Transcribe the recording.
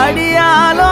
அடியாலோ